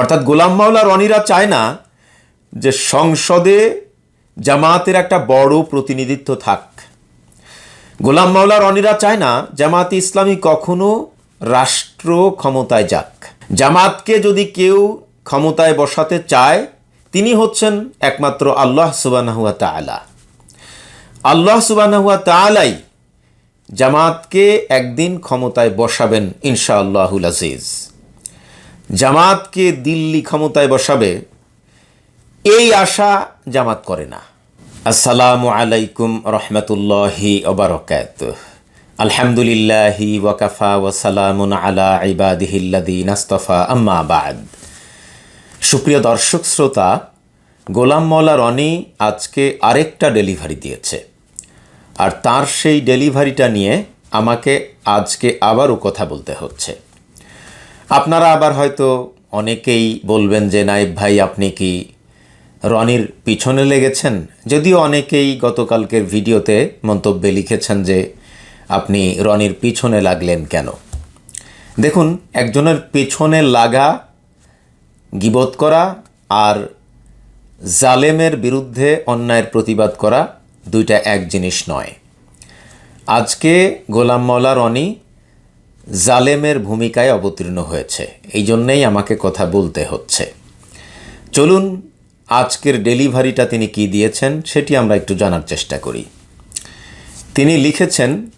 অর্থাৎ গোলাম মাওলা রনিরা চায় না যে সংসদে জামাতের একটা বড় প্রতিনিধিত্ব থাক। গোলাম মাওলা রনিরা চায় না জামাত ইসলামী কখনো রাষ্ট্র ক্ষমতায় যাক। জামাতকে যদি কেউ ক্ষমতায় বসাতে চায়, তিনি হচ্ছেন একমাত্র আল্লাহ সুবানাহুয়া তালা আল্লাহ সুবানাহুয়া তালাই জামাতকে একদিন ক্ষমতায় বসাবেন ইনশাআল্লাহুল আজিজ। জামাতকে দিল্লি ক্ষমতায় বসাবে, এই আশা জামাত করে না। আসসালামু আলাইকুম রহমতুল্লাহি ওবরকাত আলহামদুলিল্লাহি ওয়াকাফা ওয়াসালামুন আলা ইবাদিহিল্লাদিন আস্তফা, আম্মা বাদ। সুপ্রিয় দর্শক, শ্রোতা, গোলাম মৌলা রনি আজকে আরেকটা ডেলিভারি দিয়েছে। আর তার সেই ডেলিভারিটা নিয়ে আমাকে আজকে আবারও কথা বলতে হচ্ছে। আপনারা আবার হয়তো অনেকেই বলবেন যে নাইব ভাই, আপনি কি রনির পিছনে লেগেছেন? যদিও অনেকেই গতকালকের ভিডিওতে মন্তব্যে লিখেছেন যে, আপনি রনির পিছনে লাগলেন কেন? দেখুন, একজনের পেছনে লাগা, গিবত করা আর জালেমের বিরুদ্ধে অন্যায়ের প্রতিবাদ করা দুইটা এক জিনিস নয়। আজকে গোলাম মৌলা রনি জালেমের ভূমিকায় অবতীর্ণ হয়েছে। এই জন্যেই আমাকে কথা বলতে হচ্ছে। চলুন, আজকের ডেলিভারিটা তিনি কি দিয়েছেন সেটি আমরা একটু জানার চেষ্টা করি। তিনি লিখেছেন,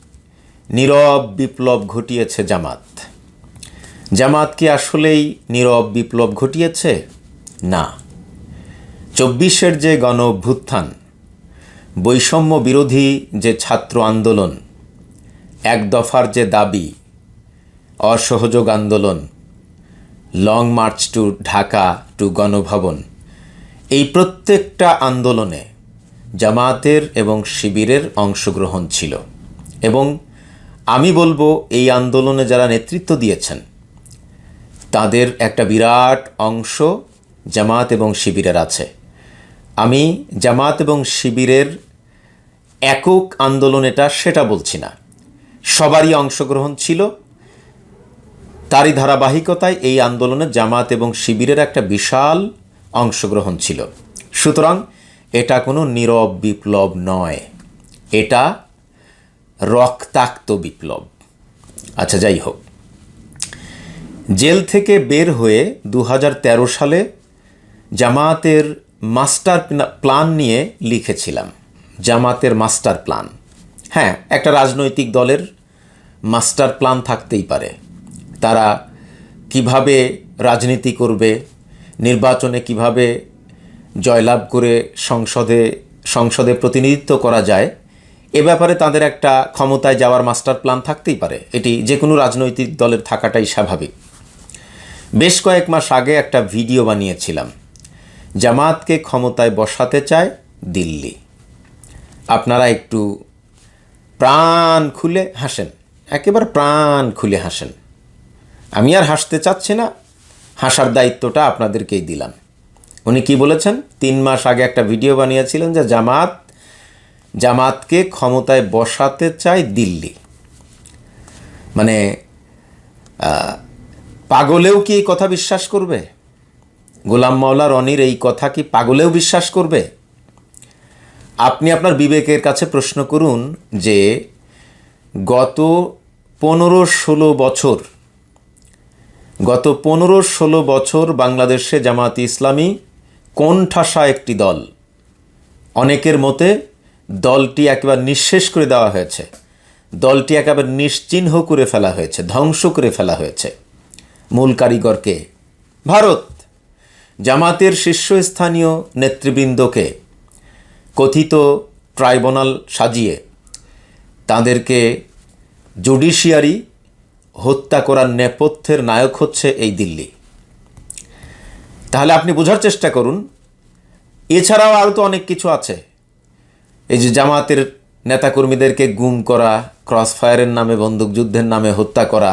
নীরব বিপ্লব ঘটিয়েছে জামাত। জামাত কি আসলেই নীরব বিপ্লব ঘটিয়েছে? না। চব্বিশের যে গণ অভ্যুত্থান বৈষম্য বিরোধী যে ছাত্র আন্দোলন, এক দফার যে দাবি অসহযোগ আন্দোলন long march to Dhaka to Ganabhaban, এই প্রত্যেকটা আন্দোলনে জামাতের এবং শিবিরের অংশগ্রহণ ছিল। এবং আমি বলব, এই আন্দোলনে যারা নেতৃত্ব দিয়েছেন, তাদের একটা বিরাট অংশ জামাত এবং শিবিরের আছে। আমি জামাত এবং শিবিরের একক আন্দোলন এটা, সেটা বলছি না। সবারই অংশগ্রহণ ছিল তারই ধারাবাহিকতায় এই আন্দোলনে জামাত এবং শিবিরের একটা বিশাল অংশগ্রহণ ছিল। সুতরাং এটা কোনো নীরব বিপ্লব নয়। এটা রক্তাক্ত বিপ্লব। আচ্ছা যাই হোক। জেল থেকে বের হয়ে দু হাজার তেরো সালে জামাতের মাস্টার প্ল্যান নিয়ে লিখেছিলাম। জামাতের মাস্টার প্ল্যান। হ্যাঁ একটা রাজনৈতিক দলের মাস্টার প্ল্যান থাকতেই পারে। তারা কীভাবে রাজনীতি করবে, নির্বাচনে কীভাবে জয়লাভ করে সংসদে সংসদে প্রতিনিধিত্ব করা যায়, এ ব্যাপারে তাদের একটা ক্ষমতায় যাওয়ার মাস্টার প্ল্যান থাকতেই পারে। এটি যে কোনো রাজনৈতিক দলের থাকাটাই স্বাভাবিক। বেশ কয়েক মাস আগে একটা ভিডিও বানিয়েছিলাম। জামাতকে ক্ষমতায় বসাতে চায় দিল্লি। আপনারা একটু প্রাণ খুলে হাসেন। একেবারে প্রাণ খুলে হাসেন। আমি আর হাসতে চাচ্ছি না। হাসার দায়িত্বটা আপনাদেরকেই দিলাম। উনি কি বলেছেন? তিন মাস আগে একটা ভিডিও বানিয়েছিলেন যে জামাত, জামাতকে ক্ষমতায় বসাতে চায় দিল্লি। মানে পাগলেও কি এই কথা বিশ্বাস করবে? গোলাম মাওলা রনির এই কথা কি পাগলেও বিশ্বাস করবে? আপনি আপনার বিবেকের কাছে প্রশ্ন করুন যে গত পনেরো ষোলো বছর গত পনেরো ষোলো বছর বাংলাদেশে জামাত ইসলামী কোণঠাসা একটি দল? অনেকের মতে দলটি একেবারে নিঃশেষ করে দেওয়া হয়েছে। দলটি একেবারে নিশ্চিহ্ন করে ফেলা হয়েছে, ধ্বংস করে ফেলা হয়েছে। মূল কারিগরকে ভারত। জামাতের শীর্ষস্থানীয় নেতৃবৃন্দকে কথিত ট্রাইব্যুনাল সাজিয়ে তাদেরকে জুডিশিয়ারি হত্যা করার নেপথ্যের নায়ক হচ্ছে এই দিল্লি। তাহলে আপনি বোঝার চেষ্টা করুন, এছাড়াও আরও তো অনেক কিছু আছে। এই যে জামাতের নেতাকর্মীদেরকে গুম করা ক্রস ফায়ারের নামে, বন্দুকযুদ্ধের নামে হত্যা করা,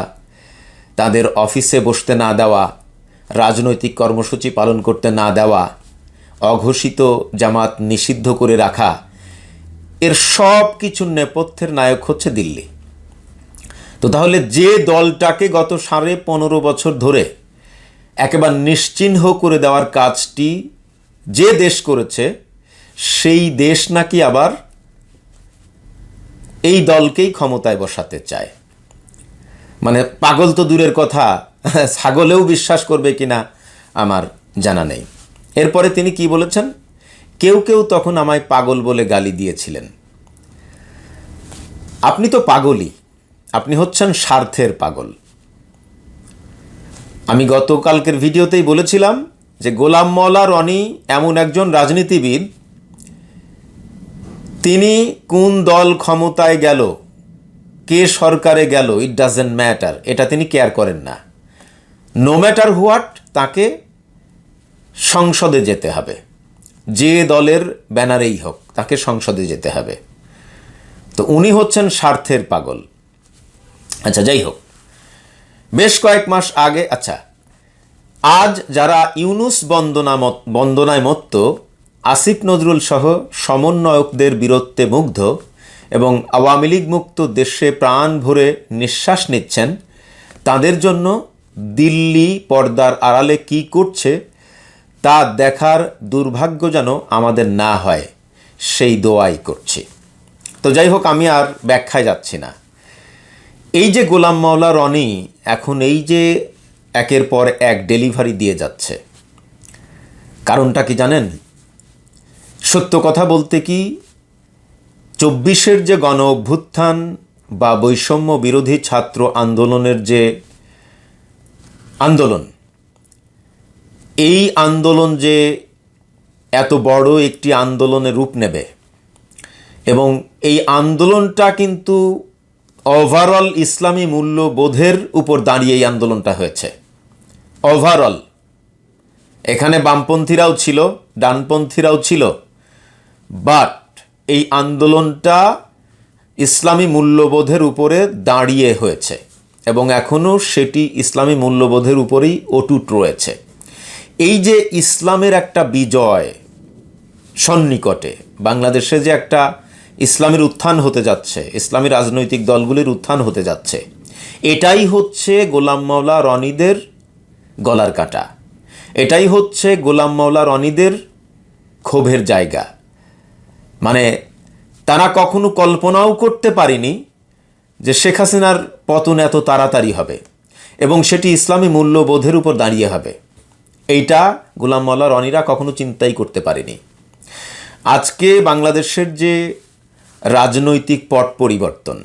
তাদের অফিসে বসতে না দেওয়া, রাজনৈতিক কর্মসূচি পালন করতে না দেওয়া, অঘোষিত জামাত নিষিদ্ধ করে রাখা, এর সব কিছুর নেপথ্যের নায়ক হচ্ছে দিল্লি। তো তাহলে যে দলটাকে গত সাড়ে পনেরো বছর ধরে একেবারে নিশ্চিহ্ন করে দেওয়ার কাজটি যে দেশ করেছে, সেই দেশ নাকি আবার এই দলকেই ক্ষমতায় বসাতে চায়। মানে পাগল তো দূরের কথা, ছাগলেও বিশ্বাস করবে কিনা আমার জানা নেই। এরপরে তিনি কি বলেছেন? কেউ কেউ তখন আমায় পাগল বলে গালি দিয়েছিলেন। আপনি তো পাগলই আপনি হচ্ছেন স্বার্থের পাগল। আমি গতকালকের ভিডিওতেই বলেছিলাম যে গোলাম মওলা রনি এমন একজন রাজনীতিবিদ, তিনি কোন দল ক্ষমতায় গেল, কে সরকারে গেল ইট ডাজেন্ট ম্যাটার এটা তিনি কেয়ার করেন না। নো ম্যাটার হোয়াট তাকে সংসদে যেতে হবে। যে দলের ব্যানারেই হোক, তাকে সংসদে যেতে হবে। তো উনি হচ্ছেন স্বার্থের পাগল। আচ্ছা যাই হোক। বেশ কয়েক মাস আগে আচ্ছা আজ যারা ইউনুস বন্দনা বন্দনায় মত্ত আসিফ নজরুল সহ সমন্বয়কদের বীরত্বে মুগ্ধ এবং আওয়ামী লীগ মুক্ত দেশে প্রাণ ভরে নিঃশ্বাস নিচ্ছেন, তাদের জন্য দিল্লি পর্দার আড়ালে কি করছে তা দেখার দুর্ভাগ্য যেন আমাদের না হয়, সেই দোয়াই করছি। তো যাই হোক, আমি আর ব্যাখ্যায় যাচ্ছি না। এই যে গোলাম মাওলা রনি, এখন এই যে একের পর এক ডেলিভারি দিয়ে যাচ্ছে, কারণটা কি জানেন? সত্য কথা বলতে কি, চব্বিশের যে গণ অভ্যুত্থান বা বৈষম্য বিরোধী ছাত্র আন্দোলনের যে আন্দোলন, এই আন্দোলন যে এত বড় একটি আন্দোলনে রূপ নেবে, এবং এই আন্দোলনটা কিন্তু ওভারঅল ইসলামী মূল্যবোধের উপর দাঁড়িয়ে এই আন্দোলনটা হয়েছে। ওভারঅল এখানে বামপন্থীরাও ছিল, ডানপন্থীরাও ছিল বাট এই আন্দোলনটা ইসলামী মূল্যবোধের উপরে দাঁড়িয়ে হয়েছে এবং এখনও সেটি ইসলামী মূল্যবোধের উপরেই অটুট রয়েছে। এই যে ইসলামের একটা বিজয় সন্নিকটে, বাংলাদেশে যে একটা ইসলামের উত্থান হতে যাচ্ছে, ইসলামী রাজনৈতিক দলগুলির উত্থান হতে যাচ্ছে। এটাই হচ্ছে গোলাম মাওলা রনিদের গলার কাটা। এটাই হচ্ছে গোলাম মাওলা রনিদের ক্ষোভের জায়গা। মানে তারা কখনো কল্পনাও করতে পারেনি যে শেখ হাসিনার পতন এত তাড়াতাড়ি হবে এবং সেটি ইসলামী মূল্যবোধের উপর দাঁড়িয়ে হবে। এইটা গোলাম মাওলা রনিরা কখনো চিন্তাই করতে পারেনি। আজকে বাংলাদেশের যে রাজনৈতিক পট পরিবর্তন।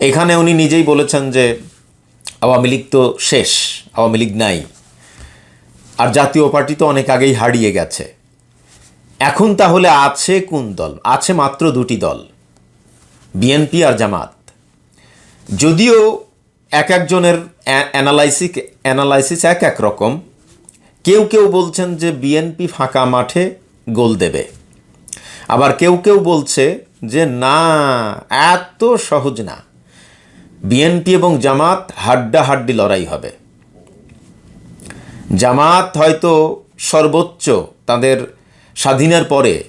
এখানে উনি নিজেই বলেছেন যে আওয়ামী লীগ তো শেষ, আওয়ামী লীগ নাই। আর জাতীয় পার্টি তো অনেক আগেই হারিয়ে গেছে। এখন তাহলে আছে কোন দল? আছে মাত্র দুটি দল, বিএনপি আর জামাত। যদিও এক একজনের অ্যানালাইসিক, অ্যানালাইসিস এক এক রকম, কেউ কেউ বলছেন যে বিএনপি ফাঁকা মাঠে গোল দেবে। আবার কেউ কেউ বলছে যে না, এত সহজ না। বিএনপি এবং জামাত হাড্ডাহাড্ডি লড়াই হবে। জামাত হয়তো সর্বোচ্চ তাদের স্বাধীনের পরে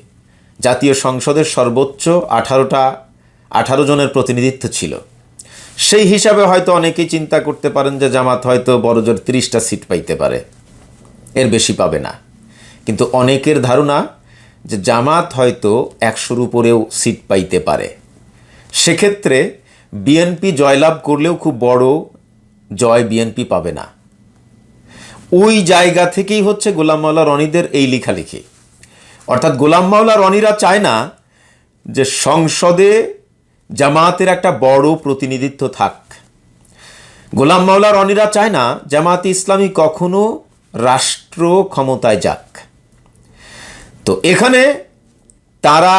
জাতীয় সংসদের সর্বোচ্চ আঠারোটা, আঠারো জনের প্রতিনিধিত্ব ছিল। সেই হিসাবে হয়তো অনেকেই চিন্তা করতে পারেন যে জামাত হয়তো বড়জোর তিরিশটা সিট পাইতে পারে। এর বেশি পাবে না। কিন্তু অনেকের ধারণা যে জামাত হয়তো একশোর উপরেও সিট পাইতে পারে। সেক্ষেত্রে বিএনপি জয়লাভ করলেও খুব বড় জয় বিএনপি পাবে না। ওই জায়গা থেকেই হচ্ছে গোলাম মাওলা রনিদের এই লেখালেখি। অর্থাৎ গোলাম মাওলা রনিরা চায় না যে সংসদে জামাতের একটা বড় প্রতিনিধিত্ব থাক। গোলাম মাওলা রনিরা চায় না জামাতে ইসলামী কখনো রাষ্ট্র ক্ষমতায় যাক। তো এখানে তারা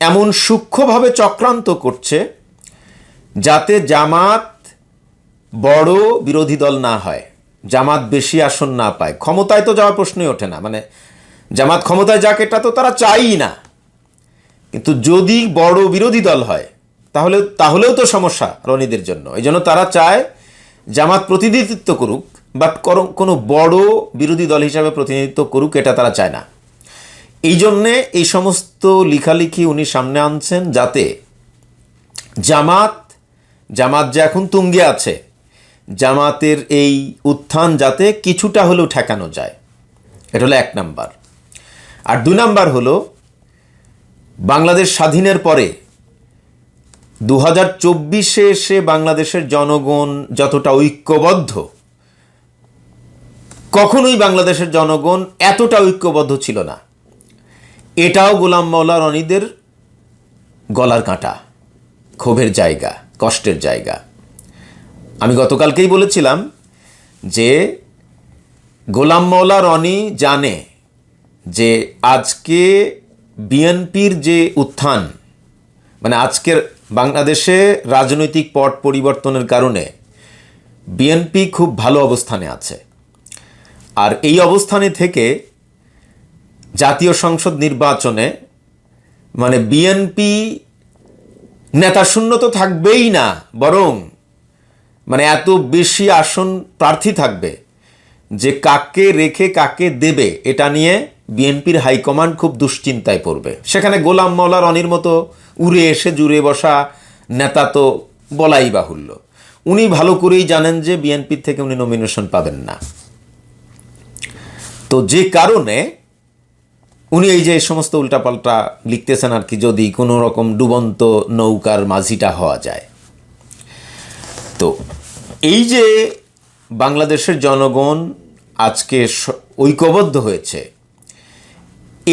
এমন সূক্ষ্মভাবে চক্রান্ত করছে যাতে জামাত বড় বিরোধী দল না হয়, জামাত বেশি আসন না পায়। ক্ষমতায় তো যাওয়ার প্রশ্নই ওঠে না। মানে জামাত ক্ষমতায় যাক এটা তো তারা চাইই না। কিন্তু যদি বড় বিরোধী দল হয়, তাহলে, তাহলেও তো সমস্যা রনিদের জন্য। এই জন্য তারা চায় জামাত প্রতিনিধিত্ব করুক, বাট কোনো বড় বিরোধী দল হিসাবে প্রতিনিধিত্ব করুক, এটা তারা চায় না। এই জন্যে এই সমস্ত লিখালিখি উনি সামনে আনছেন যাতে জামাত জামাত যে এখন তুঙ্গে আছে, জামাতের এই উত্থান যাতে কিছুটা হলেও ঠেকানো যায়। এটা হলো এক নাম্বার। আর দু নাম্বার হলো, বাংলাদেশ স্বাধীনের পরে দু হাজার চব্বিশে এসে বাংলাদেশের জনগণ যতটা ঐক্যবদ্ধ, কখনোই বাংলাদেশের জনগণ এতটা ঐক্যবদ্ধ ছিল না। এটাও গোলাম মাওলা রনিদের গলার কাঁটা, ক্ষোভের জায়গা, কষ্টের জায়গা। আমি গতকালকেই বলেছিলাম যে গোলাম মাওলা রনি জানে যে আজকে বিএনপির যে উত্থান মানে আজকের বাংলাদেশে রাজনৈতিক পট পরিবর্তনের কারণে বিএনপি খুব ভালো অবস্থানে আছে। আর এই অবস্থানে থেকে জাতীয় সংসদ নির্বাচনে মানে বিএনপি নেতা শূন্য তো থাকবেই না, বরং মানে এত বেশি আসন প্রার্থী থাকবে যে কাকে রেখে কাকে দেবে, এটা নিয়ে বিএনপির হাইকমান্ড খুব দুশ্চিন্তায় পড়বে। সেখানে গোলাম মৌলার অনির মতো উড়ে এসে জুড়ে বসা নেতা তো বলাই বাহুল্য। উনি ভালো করেই জানেন যে বিএনপির থেকে উনি নমিনেশন পাবেন না। তো যে কারণে উনি এই যে সমস্ত উল্টাপাল্টা লিখতেছেন আর কি, যদি কোনো রকম ডুবন্ত নৌকার মাঝিটা হওয়া যায়। তো এই যে বাংলাদেশের জনগণ আজকে ঐক্যবদ্ধ হয়েছে,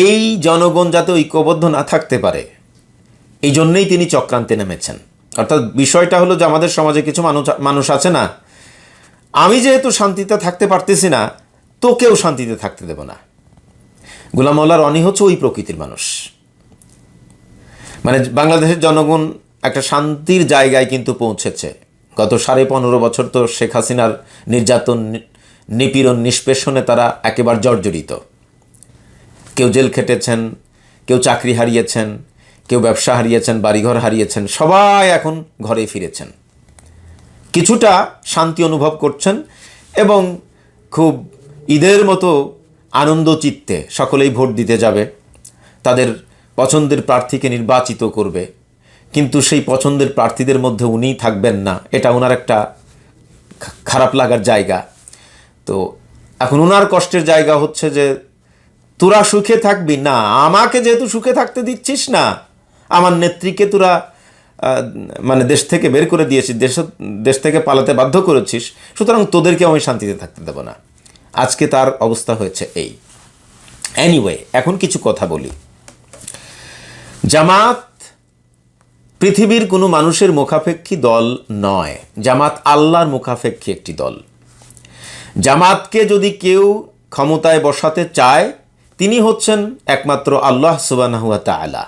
এই জনগণ যাতে ঐক্যবদ্ধ না থাকতে পারে, এই জন্যেই তিনি চক্রান্তে নেমেছেন। অর্থাৎ বিষয়টা হলো যে আমাদের সমাজে কিছু মানুষ মানুষ আছে না, আমি যেহেতু শান্তিতে থাকতে পারতেছি না, তোকেও শান্তিতে থাকতে দেব না। গোলাম মোল্লা রনি হচ্ছে ওই প্রকৃতির মানুষ। মানে বাংলাদেশের জনগণ একটা শান্তির জায়গায় কিন্তু পৌঁছেছে। গত সাড়ে পনেরো বছর তো শেখ হাসিনার নির্যাতন, নিপীড়ন, নিষ্পেষণে তারা একেবারে জর্জরিত। কেউ জেল খেটেছেন, কেউ চাকরি হারিয়েছেন, কেউ ব্যবসা হারিয়েছেন, বাড়িঘর হারিয়েছেন, সবাই এখন ঘরে ফিরেছেন। কিছুটা শান্তি অনুভব করছেন এবং খুব ঈদের মতো আনন্দ চিত্তে সকলেই ভোট দিতে যাবে, তাদের পছন্দের প্রার্থীকে নির্বাচিত করবে। কিন্তু সেই পছন্দের প্রার্থীদের মধ্যে উনিই থাকবেন না, এটা ওনার একটা খারাপ লাগার জায়গা। তো এখন ওনার কষ্টের জায়গা হচ্ছে যে, তোরা সুখে থাকবি? না, আমাকে যেহেতু সুখে থাকতে দিচ্ছিস না, আমার নেত্রীকে তোরা মানে দেশ থেকে বের করে দিয়েছিস, দেশ দেশ থেকে পালাতে বাধ্য করেছিস, সুতরাং তোদেরকে আমি শান্তিতে থাকতে দেবো না। আজকে তার অবস্থা হয়েছে এই। এনিওয়ে এখন কিছু কথা বলি। জামাত পৃথিবীর কোনো মানুষের মুখাপেক্ষী দল নয়। জামাত আল্লাহর মুখাপেক্ষী একটি দল। জামাতকে যদি কেউ ক্ষমতায় বসাতে চায়, তিনি হচ্ছেন একমাত্র আল্লাহ সুবানাহুয়া তালা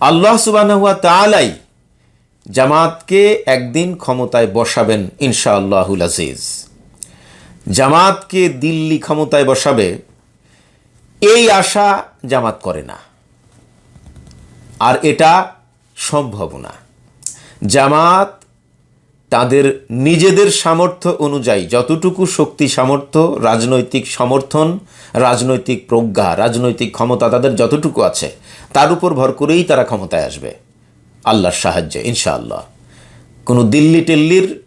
আল্লাহ সুবানাহুয়া তালাই জামাতকে একদিন ক্ষমতায় বসাবেন ইনশাআল্লাহুল আজিজ। জামাতকে দিল্লি ক্ষমতায় বসাবে, এই আশা জামাত করে না। আর এটা সম্ভব না। জামাত তাদের নিজেদের সামর্থ্য অনুযায়ী যতটুকু শক্তি, সামর্থ্য, রাজনৈতিক সমর্থন, রাজনৈতিক প্রজ্ঞা, রাজনৈতিক ক্ষমতা তাদের যতটুকু আছে, তার উপর ভর করেই তারা ক্ষমতায় আসবে। আল্লাহর সাহায্যে, ইনশাআল্লাহ। কোনো দিল্লি টিল্লির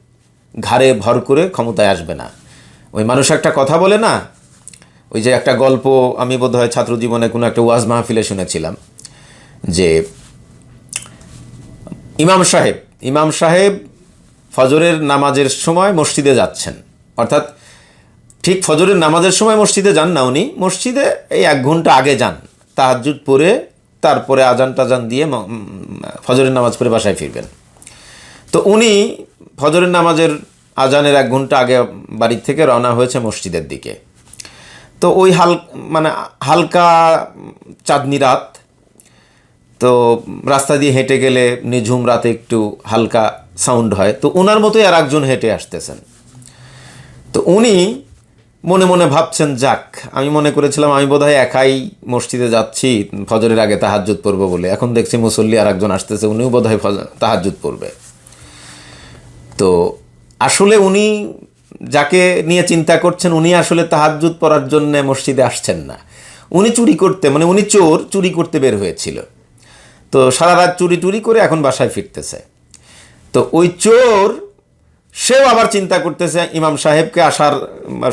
ঘাড়ে ভর করে ক্ষমতায় আসবে না। ওই মানুষ একটা কথা বলে না? ওই যে একটা গল্প আমি বোধহয় ছাত্র জীবনে কোনো একটা ওয়াজ মাহফিলে শুনেছিলাম, যে ইমাম সাহেব ইমাম সাহেব ফজরের নামাজের সময় মসজিদে যাচ্ছেন। অর্থাৎ ঠিক ফজরের নামাজের সময় মসজিদে যান না উনি, মসজিদে এই এক ঘণ্টা আগে যান, তাহাজ্জুদ পরে তারপরে আজান টাজান দিয়ে ফজরের নামাজ পড়ে বাসায় ফিরবেন। তো উনি ফজরের নামাজের আজানের এক ঘণ্টা আগে বাড়ির থেকে রওনা হয়েছে মসজিদের দিকে। তো ওই হাল মানে হালকা চাঁদনি রাত, তো রাস্তা দিয়ে হেঁটে গেলে নিঝুম রাতে একটু হালকা সাউন্ড হয়। তো ওনার মতোই আর একজন হেঁটে আসতেছেন। তো উনি মনে মনে ভাবছেন, যাক, আমি মনে করেছিলাম আমি বোধহয় একাই মসজিদে যাচ্ছি, ফজরের আগে তাহাজ্জুদ পড়ব বলে। এখন দেখছি মুসল্লি আর একজন আসতেছে, উনিও বোধহয় তাহাজ্জুদ পড়বে। তো আসলে উনি যাকে নিয়ে চিন্তা করছেন, উনি আসলে তাহাজ্জুদ পড়ার জন্য মসজিদে আসছেন না। উনি চুরি করতে মানে উনি চোর চুরি করতে বের হয়েছিল। তো সারা রাত চুরি টুরি করে এখন বাসায় ফিরতেছে। তো ওই চোর, সেও আবার চিন্তা করতেছে, ইমাম সাহেবকে আসার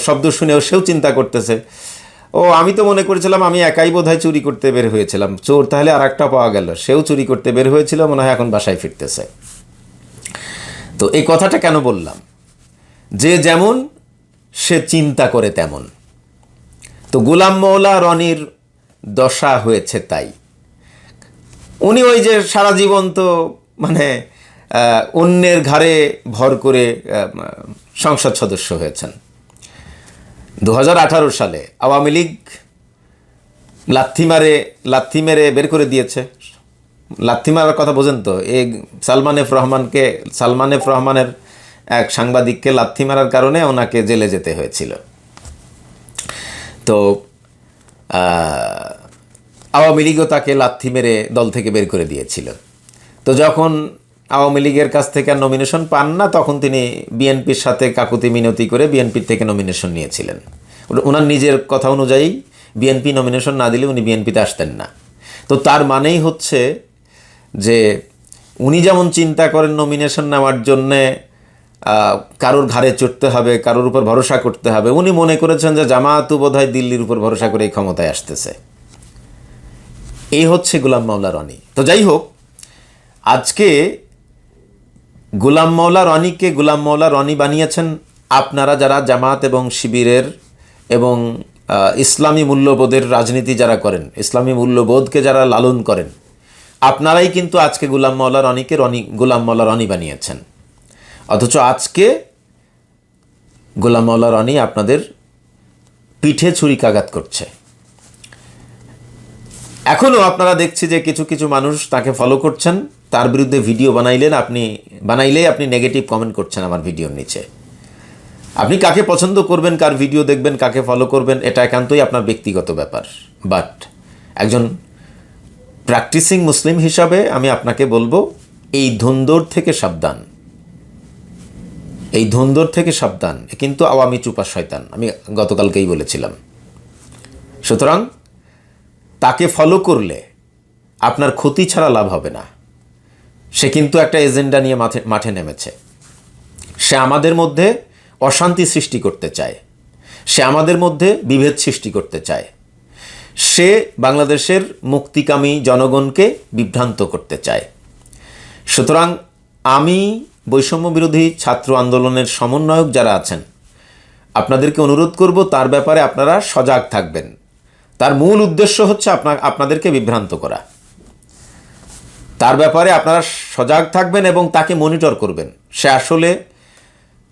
শব্দ শুনেও সেও চিন্তা করতেছে। ও, আমি তো মনে করেছিলাম আমি একাই বোধহয় চুরি করতে বের হয়েছিলাম। চোর তাহলে আর একটা পাওয়া গেল। সেও চুরি করতে বের হয়েছিল, মনে হয় এখন বাসায় ফিরতেছে। তো এই কথাটা কেন বললাম? যে যেমন সে চিন্তা করে তেমন। তো গোলাম মৌলা রনির দশা হয়েছে তাই। উনি ওই যে সারা জীবন তো মানে অন্যের ঘাড়ে ভর করে সংসদ সদস্য হয়েছেন। দু হাজার আঠারো সালে আওয়ামী লীগ লাথি মারে, লাথি মেরে বের করে দিয়েছে। লাথি মারার কথা বোঝেন তো? এই সালমান এফ রহমানকে, সালমান এফ রহমানের এক সাংবাদিককে লাথি মারার কারণে ওনাকে জেলে যেতে হয়েছিল। তো আওয়ামী লীগও তাকে লাথি মেরে দল থেকে বের করে দিয়েছিল। তো যখন আওয়ামী লীগের কাছ থেকে আর নমিনেশন পান না, তখন তিনি বিএনপির সাথে কাকুতি মিনতি করে বিএনপির থেকে নমিনেশন নিয়েছিলেন। ওনার নিজের কথা অনুযায়ী বিএনপি নমিনেশন না দিলে উনি বিএনপিতে আসতেন না। তো তার মানেই হচ্ছে যে উনি যেমন চিন্তা করেন নমিনেশন নেওয়ার জন্যে কারোর ঘাড়ে চড়তে হবে, কারোর উপর ভরসা করতে হবে, উনি মনে করেছেন যে জামায়াতু বোধহয় দিল্লির উপর ভরসা করে এই ক্ষমতায় আসতেছে। এই হচ্ছে গোলাম মাওলা রনি। তো যাই হোক, আজকে গোলাম মাওলা রনিকে গোলাম মাওলা রনি বানিয়েছেন আপনারা যারা জামাত এবং শিবিরের এবং ইসলামী মূল্যবোধের রাজনীতি যারা করেন, ইসলামী মূল্যবোধকে যারা লালন করেন আপনারাই কিন্তু আজকে গোলাম মাওলা রনিকে রনি, গোলাম মাওলা রনি বানিয়েছেন। অথচ আজকে গোলাম মাওলা রনি আপনাদের পিঠে ছুরিকাঘাত করছে। এখনও আপনারা দেখছি যে কিছু কিছু মানুষ তাকে ফলো করছেন। তার বিরুদ্ধে ভিডিও বানাইলেন, আপনি বানাইলেই আপনি নেগেটিভ কমেন্ট করছেন আমার ভিডিওর নিচে। আপনি কাকে পছন্দ করবেন, কার ভিডিও দেখবেন, কাকে ফলো করবেন, এটা একান্তই আপনার ব্যক্তিগত ব্যাপার। বাট একজন প্র্যাকটিসিং মুসলিম হিসাবে আমি আপনাকে বলব, এই ধুন্দর থেকে সাবধান। এই ধুন্দর থেকে সাবধান কিন্তু আওয়ামী চুপা শয়তান, আমি গতকালকেই বলেছিলাম। সুতরাং, তাকে ফলো করলে আপনার ক্ষতি ছাড়া লাভ হবে না। সে কিন্তু একটা এজেন্ডা নিয়ে মাঠে মাঠে নেমেছে। সে আমাদের মধ্যে অশান্তি সৃষ্টি করতে চায়। সে আমাদের মধ্যে বিভেদ সৃষ্টি করতে চায়। সে বাংলাদেশের মুক্তিকামী জনগণকে বিভ্রান্ত করতে চায়। সুতরাং আমি বৈষম্য বিরোধী ছাত্র আন্দোলনের সমন্বয়ক যারা আছেন, আপনাদেরকে অনুরোধ করব তার ব্যাপারে আপনারা সজাগ থাকবেন। তার মূল উদ্দেশ্য হচ্ছে আপনার আপনাদেরকে বিভ্রান্ত করা। তার ব্যাপারে আপনারা সজাগ থাকবেন এবং তাকে মনিটর করবেন। সে আসলে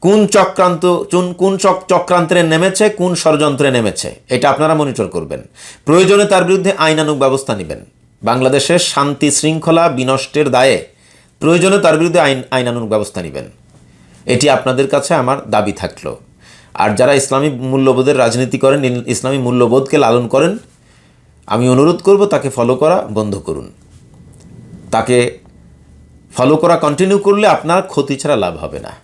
কোন চক্রান্ত কোন কোন চক চক্রান্তে নেমেছে, কোন ষড়যন্ত্রে নেমেছে? এটা আপনারা মনিটর করবেন। প্রয়োজনে তার বিরুদ্ধে আইনানুগ ব্যবস্থা নেবেন। বাংলাদেশের শান্তি শৃঙ্খলা বিনষ্টের দায়ে প্রয়োজনে তার বিরুদ্ধে আইন আইনানুগ ব্যবস্থা নেবেন। এটি আপনাদের কাছে আমার দাবি থাকল। আর যারা ইসলামী মূল্যবোধের রাজনীতি করেন ইসলামী মূল্যবোধকে লালন করেন, আমি অনুরোধ করব তাকে ফলো করা বন্ধ করুন। তাকে ফলো করা কন্টিনিউ করলে আপনার ক্ষতি ছাড়া লাভ হবে না।